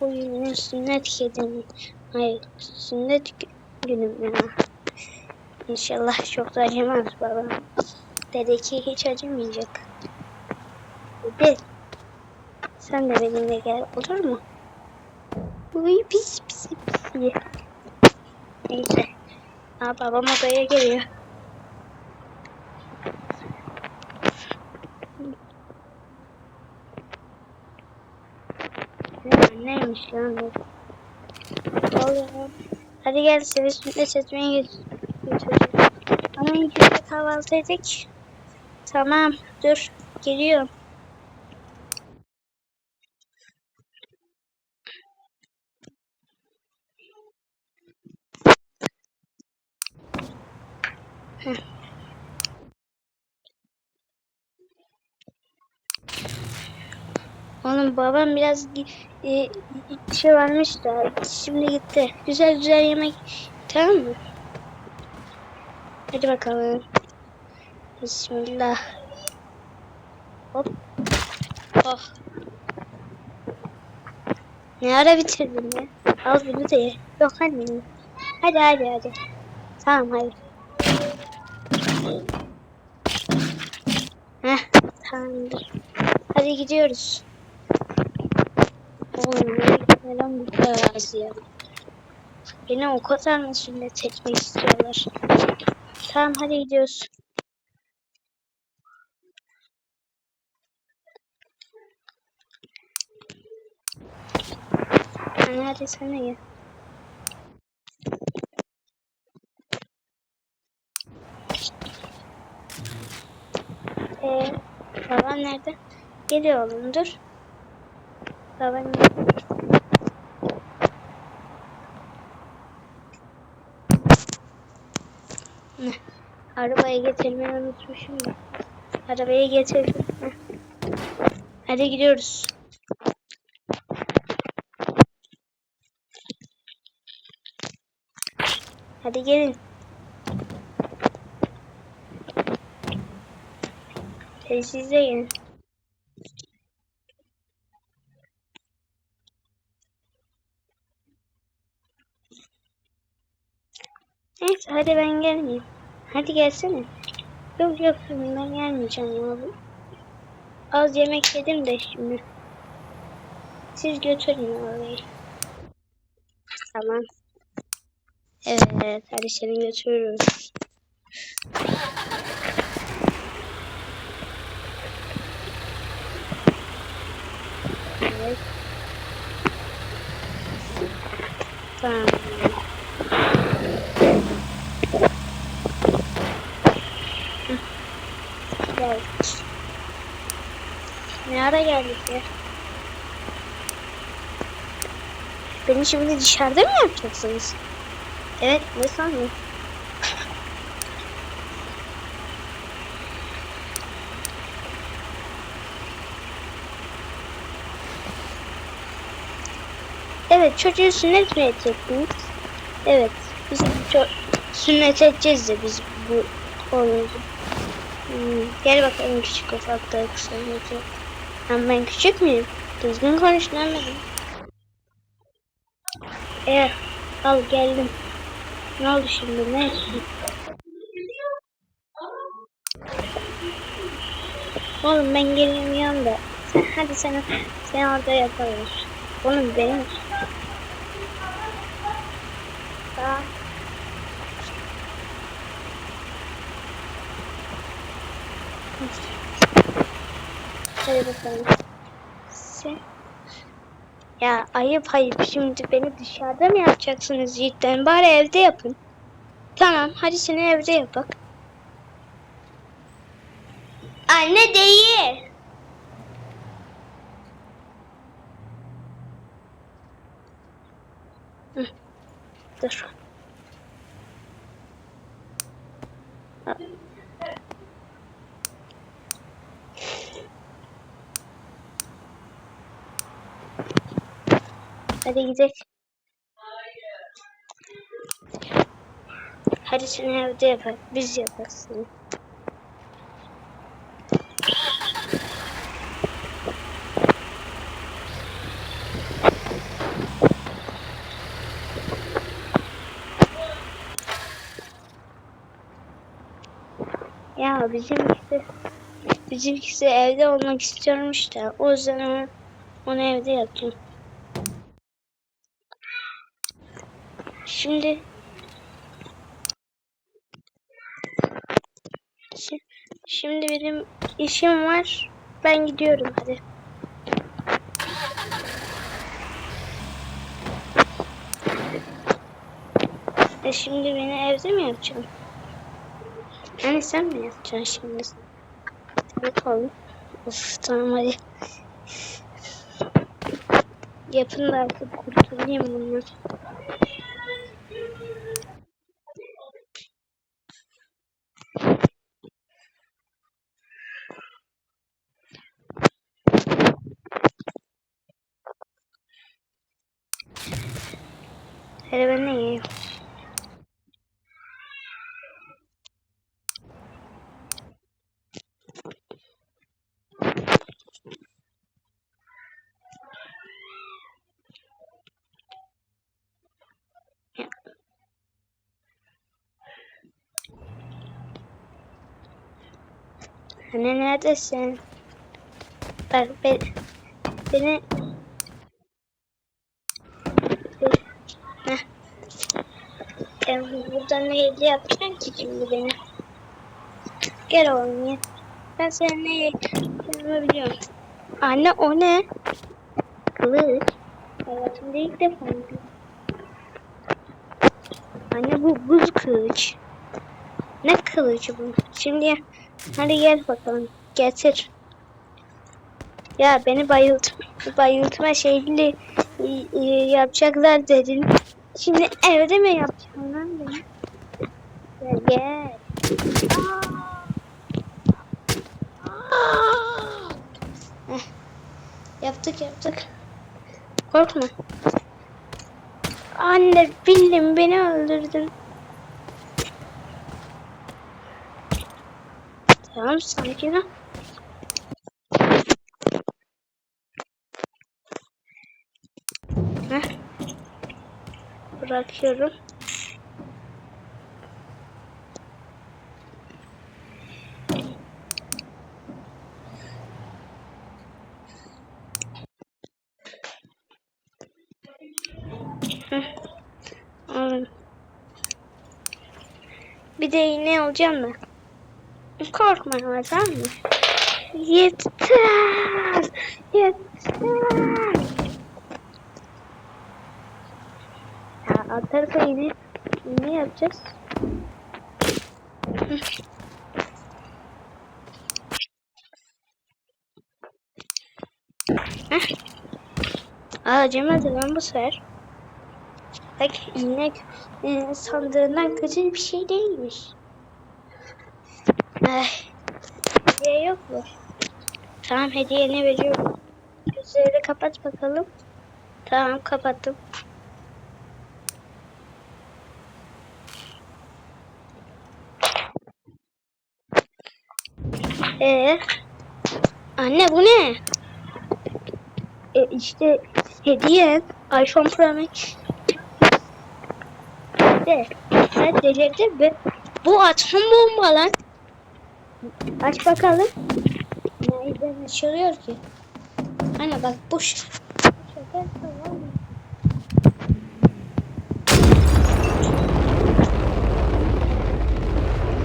Bugün sünnet kedim. Hayır sünnet gü- günüm ya. İnşallah çok da acımaz babam. Dedi ki hiç acımayacak. Dedi. Sen de benimle gel olur mu? Uy pis pis pis. Neyse. Aa, babam odaya geliyor. Bu? Oğlum. Hadi gel seni sünnet çekmeye götüreceğim. Ama ilk önce kahvaltı edik. Tamam dur geliyorum. Heh. Oğlum babam biraz e, şey varmış da şimdi gitti. Güzel güzel yemek tamam mı? Hadi bakalım. Bismillah. Hop. Oh. Ne ara bitirdin ya? Al bunu da ye. Yok anne. Hadi hadi hadi. Tamam hadi. Heh tamamdır. Hadi gidiyoruz. Oğlum ne neden bu kadar ya? Beni o kadar mı sünnet etmek istiyorlar? Tamam hadi gidiyoruz. Anne hadi sen de. Ee, baban nerede? Geliyor oğlum dur. Baban Ne? Arabaya getirmeyi unutmuşum da. Arabaya getirdim. Hadi gidiyoruz. Hadi gelin. Hadi siz de gelin. Neyse hadi ben gelmeyeyim. Hadi gelsene. Yok yok ben gelmeyeceğim abi. Az yemek yedim de şimdi. Siz götürün orayı. Tamam. Evet hadi seni götürürüz. Evet. Tamam. Ne ara geldik ya? Beni şimdi dışarıda mı yapacaksınız? Evet, ne sandın? Evet, çocuğu sünnet mi edecektiniz? Evet, biz sünnet edeceğiz de biz bu oğlumuzu. Hmm, gel bakalım küçük ufakta kısa Ama ben küçük müyüm? Düzgün konuş demedim. Evet, al geldim. Ne oldu şimdi? Ne? Oğlum ben geliyorum yanında. Sen, hadi sen, sen orada yaparız. Oğlum benim. Daha. Hadi bakalım. Sen. Ya ayıp ayıp şimdi beni dışarıda mı yapacaksınız cidden? Bari evde yapın. Tamam hadi seni evde yapak. Anne değil. Hı. Dur. Hadi gidelim. Hadi sen evde yapar. Biz yaparsın. Ya bizimkisi bizimkisi evde olmak istiyormuş da o zaman onu evde yaptım. Şimdi Şi- Şimdi benim işim var. Ben gidiyorum hadi. E şimdi beni evde mi yapacaksın? Yani sen mi yapacaksın şimdi? Bakalım. Of tamam hadi. Yapın da artık kurtulayım bundan. Hadi ben de yiyeyim. Anne neredesin? Bak ben, beni... Ben buradan ne hediye yapacaksın ki şimdi beni? Gel oğlum. Ben senin ne yapacağımı biliyorum. Anne o ne? Kılıç. Hayatımda ilk defa. Anne bu buz kılıç. Ne kılıcı bu? Şimdi hadi gel bakalım. Getir. Ya beni bayılt bayıltma şeyli e, e, yapacaklar dedin. Şimdi evde mi yapacağım lan beni? Gel gel. Heh, yaptık yaptık. Korkma. Anne bildim beni öldürdün. Tamam sakin ol. Bırakıyorum. Bir de iğne alacağım da. Korkma ama tamam mı? Yeter! Yeter! Ya alt tarafa iğne, iğne yapacağız. Aa Cemal lan bu sefer. Bak iğne e, sandığından kötü bir şey değilmiş. Ay. Hediye yok mu? Tamam hediyeni veriyorum. Gözleri kapat bakalım. Tamam kapattım. Ee, anne bu ne? E, işte hediye iPhone Pro Max. De, sen delirdin mi? Bu atom bomba lan. Aç bakalım. Nereden açılıyor ki? Ana bak bu ş- bu şeker falan.